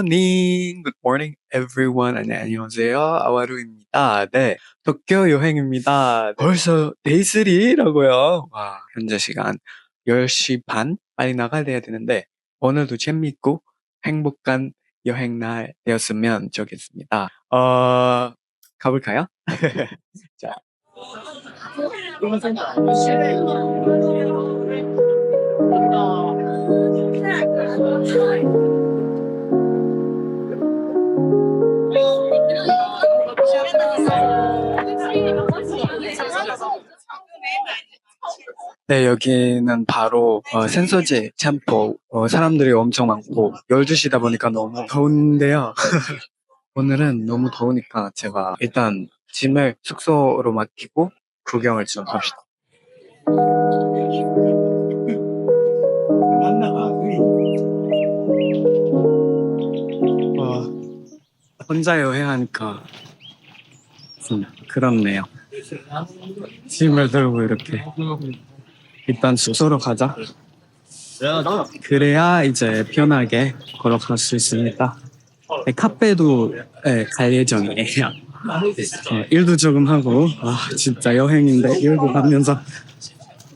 morning, good morning everyone. 네, 안녕하세요. 아와루입니다. 네, 도쿄 여행입니다. 벌써 데이 3라고요. 와, 현재 시간 10시 반 빨리 나가야 되는데 오늘도 재밌고 행복한 여행 날 되었으면 좋겠습니다. 어, 가볼까요? 자. 네, 여기는 바로 어, 센서지 챔포 어, 사람들이 엄청 많고 12시다 보니까 너무 더운데요. 오늘은 너무 더우니까 제가 일단 짐을 숙소로 맡기고 구경을 좀 합시다. 와, 혼자 여행하니까 좀 그렇네요. 짐을 들고 이렇게 일단 숙소로 가자. 그래야 이제 편하게 걸어갈 수 있으니까 네, 카페도 네, 갈 예정이에요. 어, 일도 조금 하고 아 진짜 여행인데 일도 하면서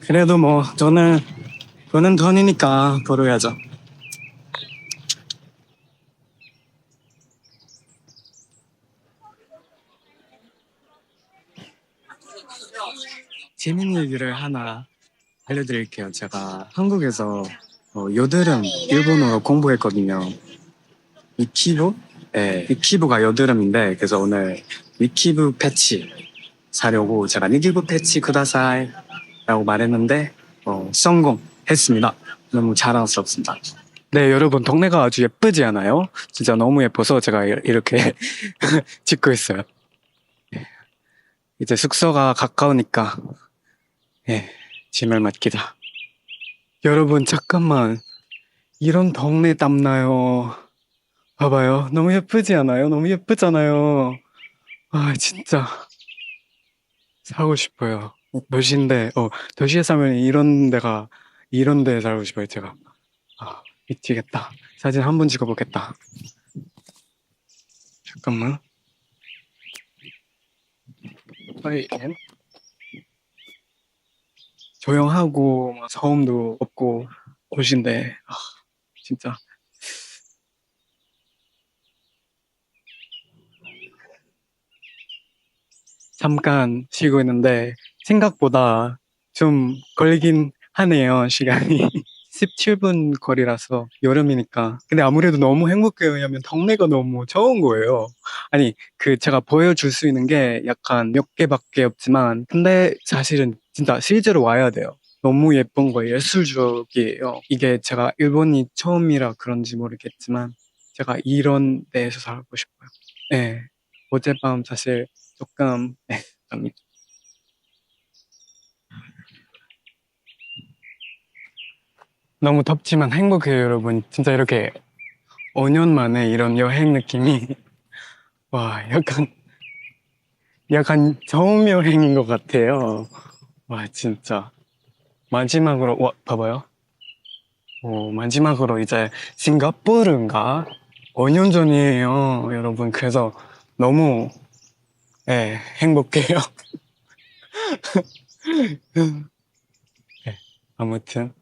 그래도 뭐 저는 버는 돈이니까 벌어야죠. 재밌는 얘기를 하나 알려드릴게요. 제가 한국에서 어, 여드름 일본어로 공부했거든요. 위키브? 네, 위키브가 여드름인데 그래서 오늘 위키브 패치 사려고 제가 니기브 패치 쿠다사이 라고 말했는데 어, 성공했습니다. 너무 자랑스럽습니다. 네, 여러분 동네가 아주 예쁘지 않아요? 진짜 너무 예뻐서 제가 이- 이렇게 찍고 있어요. 예. 이제 숙소가 가까우니까 예, 짐을 맡기자. 여러분 잠깐만 이런 동네 땀나요. 봐봐요. 너무 예쁘지 않아요? 너무 예쁘잖아요. 아 진짜 살고 싶어요. 도시인데 어 도시에 살면 이런 데가 이런 데 살고 싶어요 제가. 아 미치겠다. 사진 한 번 찍어보겠다. 잠깐만. 엔? 조용하고 막 소음도 없고 도시인데 아, 진짜. 잠깐 쉬고 있는데 생각보다 좀 걸리긴 하네요 시간이. 17분 거리라서 여름이니까. 근데 아무래도 너무 행복해요 왜냐면 동네가 너무 좋은 거예요. 아니 그 제가 보여줄 수 있는 게 약간 몇 개밖에 없지만 근데 사실은 진짜 실제로 와야 돼요. 너무 예쁜 거예요. 예술적이에요. 이게 제가 일본이 처음이라 그런지 모르겠지만 제가 이런 데에서 살고 싶어요. 네. 어젯밤 사실 조금 네, 좀 너무 덥지만 행복해요, 여러분. 진짜 이렇게 5년 만에 이런 여행 느낌이 와, 약간 약간 처음 여행인 것 같아요. 와, 진짜 마지막으로 와, 봐봐요. 오, 마지막으로 이제 싱가포르인가 5년 전이에요, 여러분. 그래서 너무 예, 행복해요. 네, 아무튼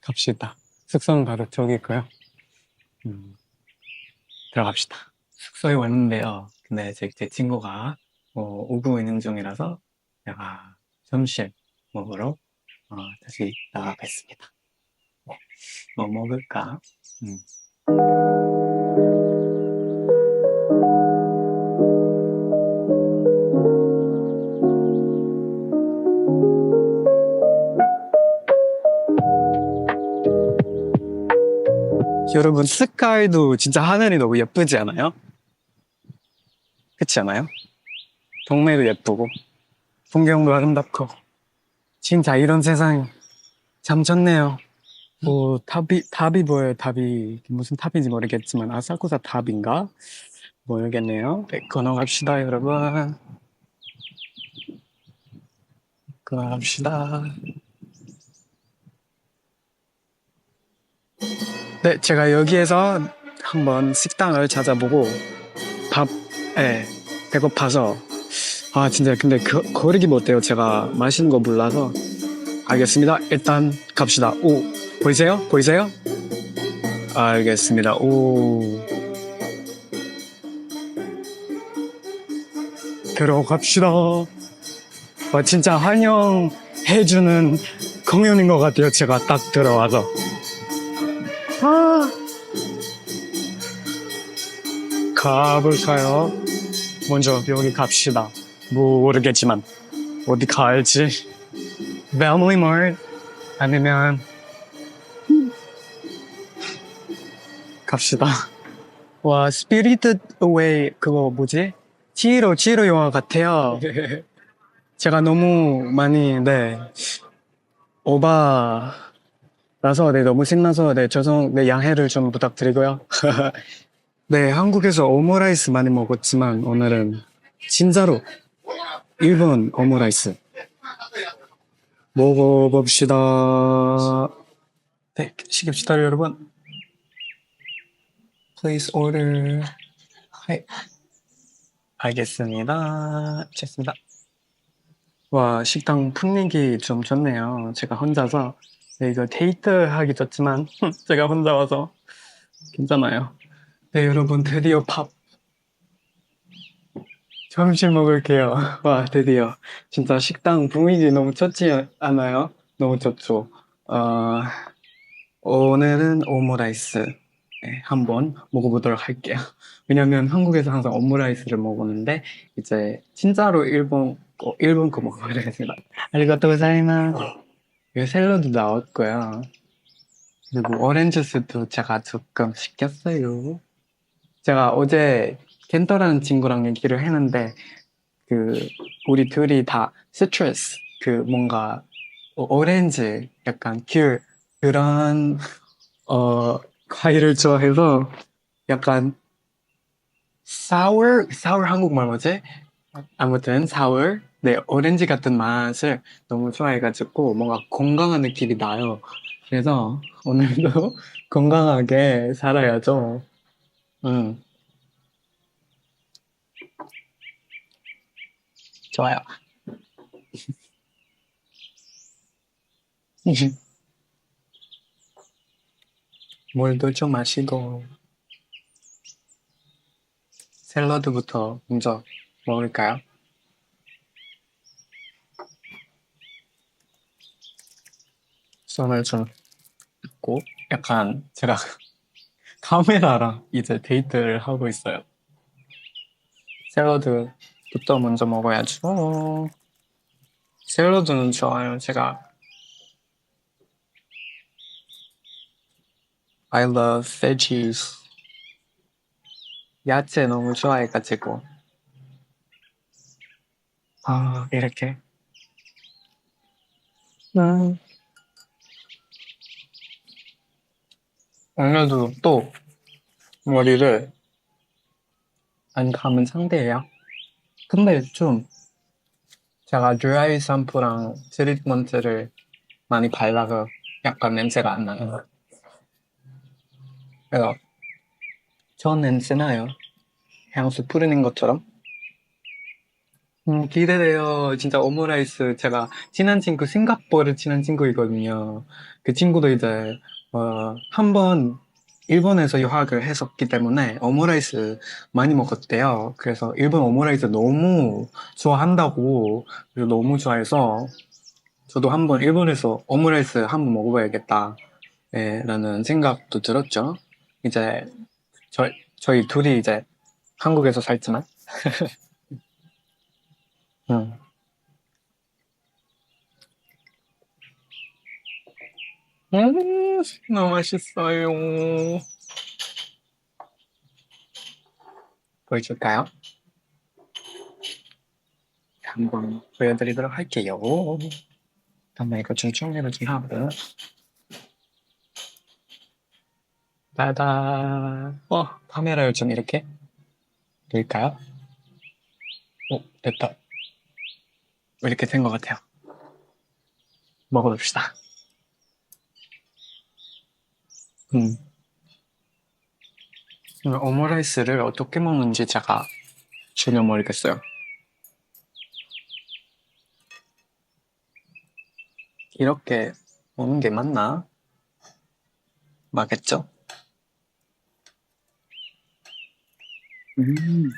갑시다. 숙소는 바로 저기 있고요. 음, 들어갑시다. 숙소에 왔는데요. 근데 제, 제 친구가 어, 오고 있는 중이라서 제가 점심 먹으러 어, 다시 나가겠습니다. 네, 뭐 먹을까? 음. 여러분 스카이도 진짜 하늘이 너무 예쁘지 않아요? 그렇지 않아요? 동네도 예쁘고 풍경도 아름답고 진짜 이런 세상 참 좋네요. 뭐 탑이 탑이 뭐예요? 탑이 무슨 탑인지 모르겠지만 아사쿠사 탑인가 모르겠네요. 네, 건너갑시다 여러분. 건너갑시다. 네, 제가 여기에서 한번 식당을 찾아보고 밥, 예, 배고파서 아 진짜 근데 그, 거리기 못 돼요. 제가 맛있는 거 몰라서 알겠습니다. 일단 갑시다. 오 보이세요? 보이세요? 알겠습니다. 오 들어갑시다. 와 진짜 환영해주는 공연인 것 같아요. 제가 딱 들어와서. 아. 가볼까요? 먼저 여기 갑시다. 모르겠지만 어디 갈지. Family Mart 아니면 갑시다. 와 스피리트 어웨이 그거 뭐지? 치히로 치히로 영화 같아요. 제가 너무 많이 네 오바라서 네 너무 신나서 네 죄송 네 양해를 좀 부탁드리고요. 네 한국에서 오므라이스 많이 먹었지만 오늘은 진짜로 일본 오므라이스 먹어봅시다. 네 시킵시다 여러분. Please order. 네. 알겠습니다. 됐습니다. 와, 식당 분위기 좀 좋네요. 제가 혼자서. 네, 이거 데이트 하기 좋지만, 제가 혼자 와서 괜찮아요. 네, 여러분, 드디어 밥. 점심 먹을게요. 와, 드디어. 진짜 식당 분위기 너무 좋지 않아요? 너무 좋죠. 어, 오늘은 오므라이스. 네, 한번 먹어보도록 할게요. 왜냐면 한국에서 항상 오므라이스를 먹었는데 이제 진짜로 일본 거 일본 거 먹어보겠습니다. 아리가또 고자이마스. 이거 샐러드 나왔고요. 그리고 오렌지 스도 제가 조금 시켰어요. 제가 어제 켄터라는 친구랑 얘기를 했는데 그 우리 둘이 다 시트러스 그 뭔가 어, 오렌지 약간 귤 그런 어 과일을 좋아해서 약간 sour, sour 한국말 뭐지? 아무튼 sour, 네 오렌지 같은 맛을 너무 좋아해가지고 뭔가 건강한 느낌이 나요. 그래서 오늘도 건강하게 살아야죠. 응. 좋아요. 물도 좀 마시고 샐러드부터 먼저 먹을까요? 손을 좀 잡고 약간 제가 카메라랑 이제 데이트를 하고 있어요. 샐러드 부터 먼저 먹어야죠. 샐러드는 좋아요. 제가 I love veggies. 야채 너무 좋아해가지고. 아, 이렇게. 음. 오늘도 또 머리를 안 감은 상태예요. 근데 좀 제가 드라이 샴푸랑 트리트먼트를 많이 발라서 약간 냄새가 안 나요. 그래서 전 냄새 나요. 향수 뿌리는 것처럼. 음, 기대돼요. 진짜 오므라이스. 제가 친한 친구, 싱가포르 친한 친구이거든요. 그 친구도 이제, 어, 한번 일본에서 유학을 했었기 때문에 오므라이스 많이 먹었대요. 그래서 일본 오므라이스 너무 좋아한다고, 그래서 너무 좋아해서 저도 한번 일본에서 오므라이스 한번 먹어봐야겠다. 예, 라는 생각도 들었죠. 이제 저, 저희 둘이 이제 한국에서 살지만 음. 음, 너무 맛있어요. 보여줄까요? 한번 보여드리도록 할게요. 잠깐만 이거 좀 정리를 좀 하고. 따다. 어, 카메라를 좀 이렇게 될까요? 오, 됐다. 이렇게 된 것 같아요. 먹어봅시다. 음. 오므라이스를 어떻게 먹는지 제가 전혀 모르겠어요. 이렇게 먹는 게 맞나? 맞겠죠? 음.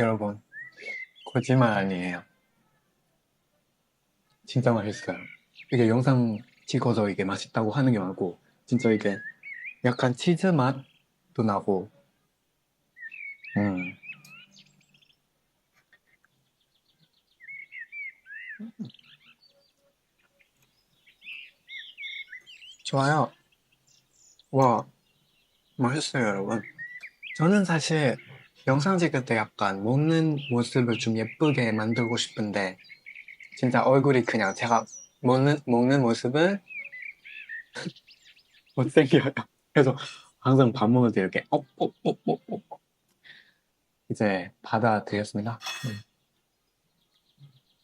여러분, 거짓말 아니에요. 진짜 맛있어요. 이게 영상 찍어서 이게 맛있다고 하는 게 많고, 진짜 이게 약간 치즈 맛도 나고, 음. 좋아요. 와, 맛있어요, 여러분. 저는 사실 영상 찍을 때 약간 먹는 모습을 좀 예쁘게 만들고 싶은데, 진짜 얼굴이 그냥 제가 먹는, 먹는 모습을 못생겨요. 그래서 항상 밥 먹을 때 이렇게, 어. 이제 받아들였습니다. 음.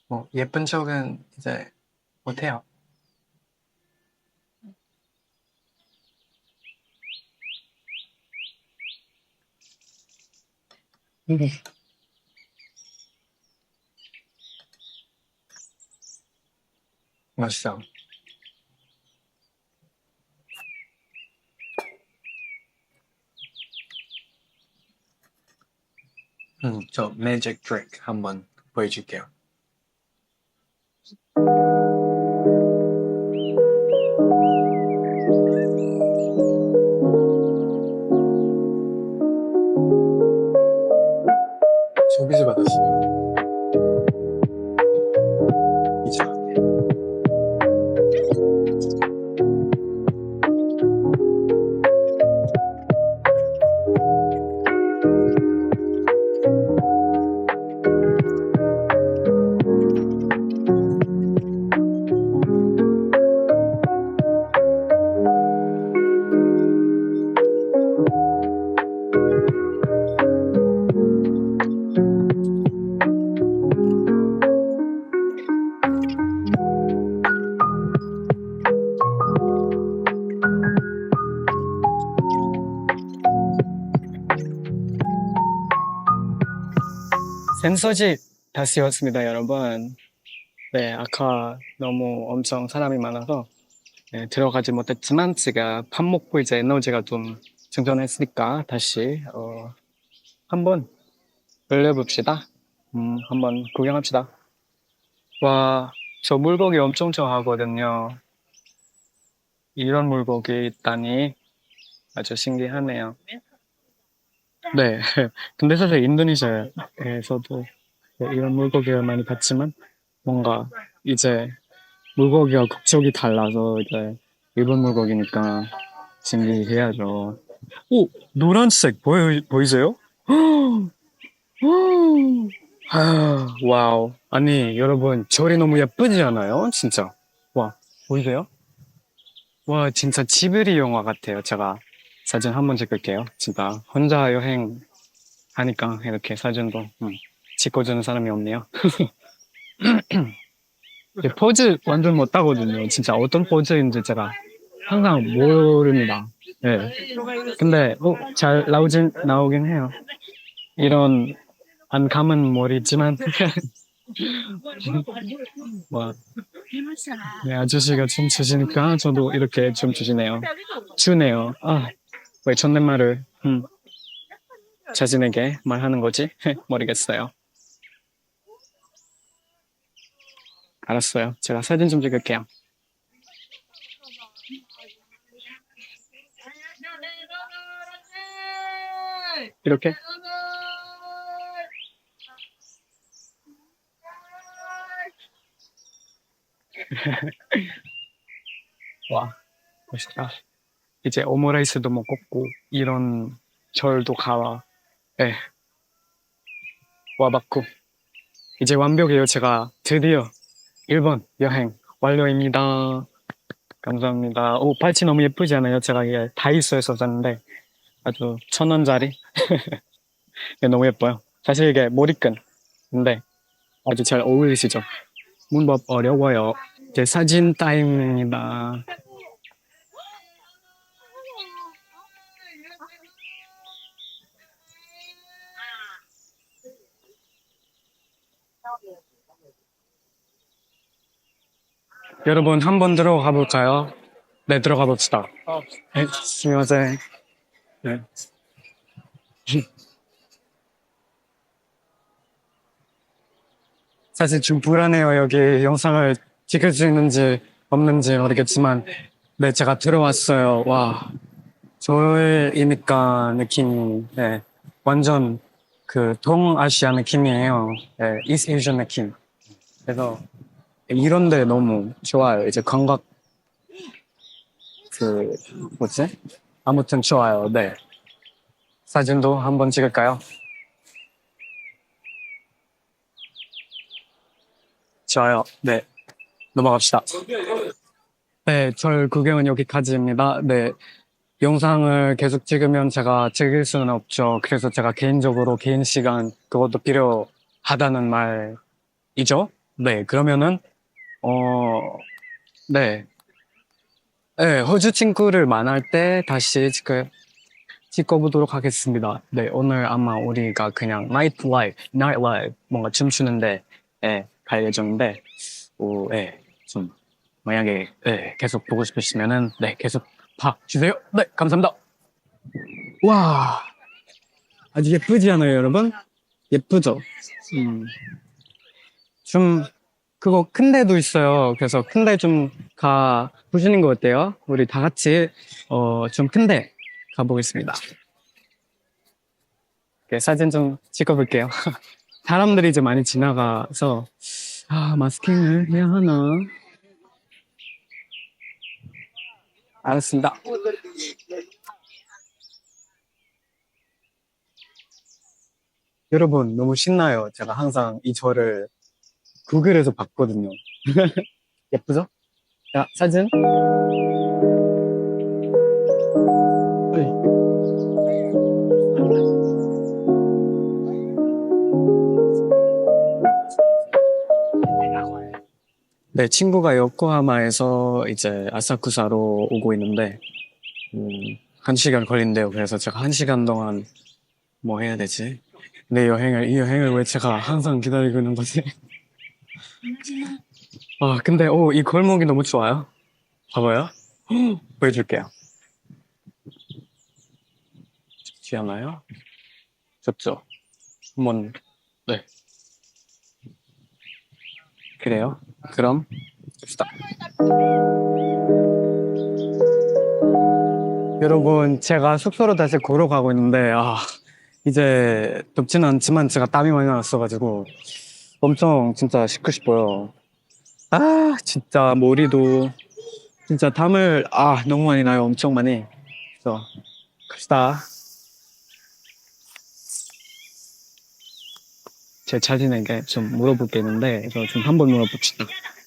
뭐, 예쁜 척은 이제 못해요. 맛있어. 음, 저 매직 드링크 한번 보여줄게요. 소비지 받았어 샘소집 다시 왔습니다, 여러분. 네, 아까 너무 엄청 사람이 많아서 네, 들어가지 못했지만 제가 밥 먹고 이제 에너지가 좀 충전했으니까 다시 어, 한번 올려봅시다. 음, 한번 구경합시다. 와, 저 물고기 엄청 좋아하거든요. 이런 물고기 있다니 아주 신기하네요. 네. 근데 사실 인도네시아에서도 이런 물고기를 많이 봤지만 뭔가 이제 물고기가 국적이 달라서 이제 일본 물고기니까 신기해야죠. 오! 노란색 보이, 보이세요? 아, 와우. 아니, 여러분, 절이 너무 예쁘지 않아요? 진짜. 와, 보이세요? 와, 진짜 지브리 영화 같아요. 제가 사진 한 번 찍을게요. 진짜 혼자 여행 하니까 이렇게 사진도 음, 찍어주는 사람이 없네요. 포즈 완전 못하거든요. 진짜 어떤 포즈인지 제가 항상 모릅니다. 네. 근데 어, 잘 나오진 나오긴 해요. 이런 안 감은 머리지만 뭐 네, 아저씨가 춤 추시니까 저도 이렇게 춤 추시네요. 추네요. 아, 왜 존댓말을 음, 자신에게 말하는 거지? 모르겠어요. 알았어요. 제가 사진 좀 찍을게요. 이렇게? 와, 멋있다. 이제 오므라이스도 먹었고, 이런 절도 가와, 예. 와봤고, 이제 완벽해요. 제가 드디어 일본 여행 완료입니다. 감사합니다. 오, 팔찌 너무 예쁘지 않아요? 제가 이게 다이소에서 샀는데, 아주 천 원짜리. 너무 예뻐요. 사실 이게 머리끈. 근데 아주 잘 어울리시죠? 문법 어려워요. 이제 사진 타임입니다. 여러분 한 번 들어가 볼까요? 네 들어가 봅시다. 네, 수고하세요. 네. 사실 좀 불안해요. 여기 영상을 찍을 수 있는지 없는지 모르겠지만, 네, 제가 들어왔어요. 와, 저희니까 느낌이, 네, 완전 그 동아시아 느낌이에요. 네, 이스 에이저 느낌. 그래서 이런데 너무 좋아요. 이제 관광, 그, 뭐지? 아무튼 좋아요. 네. 사진도 한번 찍을까요? 좋아요. 네. 넘어갑시다. 네, 절 구경은 여기까지입니다. 네. 영상을 계속 찍으면 제가 찍을 수는 없죠. 그래서 제가 개인적으로 개인 시간 그것도 필요하다는 말이죠. 네, 그러면은, 어, 네. 네, 호주 친구를 만날 때 다시 그 찍어보도록 하겠습니다. 네, 오늘 아마 우리가 그냥 나이트 라이프, 나이트 라이프, 뭔가 춤추는데, 예, 갈 예정인데, 오, 예, 좀, 만약에, 예, 계속 보고 싶으시면은, 네, 계속 봐 주세요. 네, 감사합니다. 와, 아주 예쁘지 않아요, 여러분? 예쁘죠? 음, 좀, 그거 큰 데도 있어요. 그래서 큰 데 좀 가 보시는 거 어때요? 우리 다 같이, 어, 좀 큰 데 가보겠습니다. 이렇게 사진 좀 찍어볼게요. 사람들이 이제 많이 지나가서 아 마스킹을 해야 하나? 알았습니다. 여러분 너무 신나요. 제가 항상 이 절을 구글에서 봤거든요. 예쁘죠? 자 사진. 네, 친구가 요코하마에서 이제 아사쿠사로 오고 있는데, 음, 한 시간 걸린대요. 그래서 제가 한 시간 동안 뭐 해야 되지? 내 여행을, 이 여행을 왜 제가 항상 기다리고 있는 거지? 아, 근데, 오, 이 골목이 너무 좋아요. 봐봐요. 보여줄게요. 좋지 않아요? 좋죠? 한번, 네. 그래요? 그럼 갑시다. 여러분, 제가 숙소로 다시 걸어가고 있는데, 아, 이제 덥지는 않지만 제가 땀이 많이 났어가지고 엄청 진짜 씻고 싶어요. 아, 진짜 머리도 진짜 땀을, 아, 너무 많이 나요. 엄청 많이. 그래서 갑시다. 제 자신에게 좀 물어볼 게 있는데, 그래서 좀 한번 물어봅시다.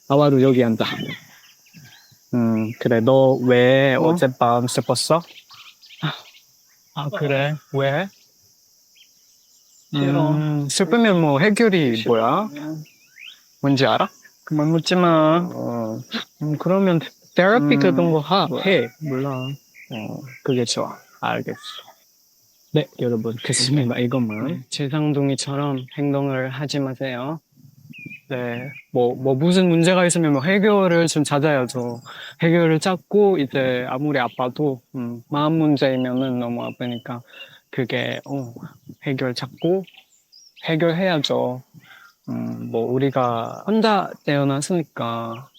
아와루 여기 앉아. 음, 그래. 너 왜 어? 어? 젯밤 슬펐어? 아, 그래? 왜? 음, 슬프면 뭐 해결이 뭐야? 뭔지 알아? 그만 묻지 마. 어, 음, 그러면 테라피 음, 같은 거 하, 뭐. 해. 몰라. 어, 그게 좋아. 알겠어. 네, 여러분, 됐습니다. 이것만. 재상둥이처럼 행동을 하지 마세요. 네, 뭐, 뭐, 무슨 문제가 있으면 뭐 해결을 좀 찾아야죠. 해결을 찾고, 이제 아무리 아파도, 음, 마음 문제이면은 너무 아프니까, 그게, 어, 해결 찾고, 해결해야죠. 음, 뭐, 우리가 혼자 태어났으니까,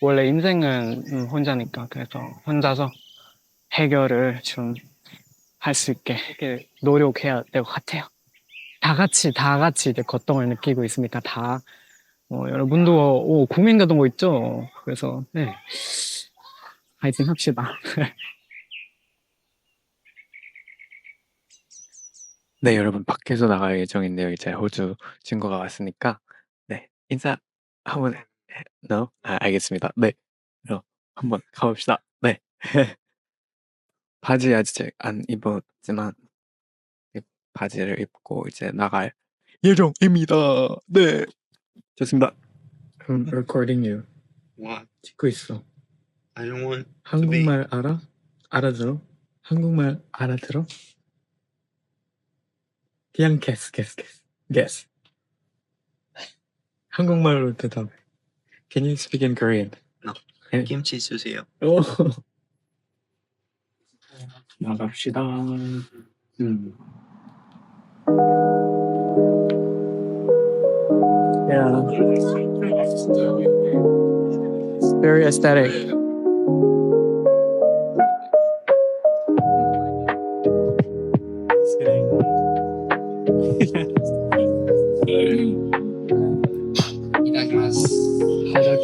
원래 인생은 음, 혼자니까, 그래서 혼자서 해결을 좀 할 수 있게 노력해야 될 것 같아요. 다 같이, 다 같이 이제 고통을 느끼고 있으니까 다, 어, 여러분도, 오, 고민 같은 거 있죠? 그래서, 네. 파이팅 합시다. 네, 여러분, 밖에서 나갈 예정인데요. 이제 호주 친구가 왔으니까, 네. 인사 한번, 해- no? 아, 알겠습니다. 네. 그럼 한번 가 봅시다. 네. 바지 아직 안 입었지만 바지를 입고 이제 나갈 예정입니다. 네. 좋습니다. I'm recording you. What? 찍고 있어. I don't want. 한국말 알아? 알아들어? 한국말 알아들어? 그냥 guess, guess, guess, guess. 한국말로 대답해. Can you speak in Korean? 김치 주세요. 오. 나갑시다. 음. Yeah. Very aesthetic. いただ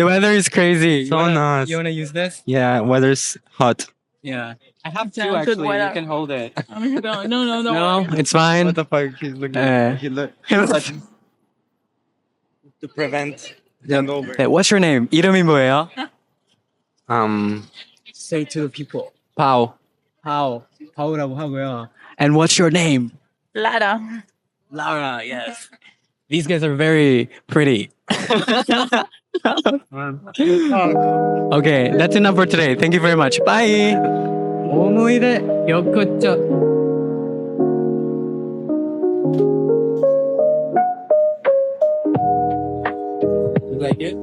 The weather is crazy. So you wanna, nice. You wanna use this? Yeah, weather's hot. Yeah. I have two Sounds good, actually. why You not? can hold it. no, no, no, no. No, it's fine. What the fuck? He's looking. Eh. He look. to prevent hangover. 네, what's your name? 이름이 뭐예요? Um, Say to the people. Pao. 파오. 파오라고 하고요. And what's your name? Lara. Laura, yes. These guys are very pretty. okay, that's enough for today. Thank you very much. Bye. 思い出よくちょ You like it?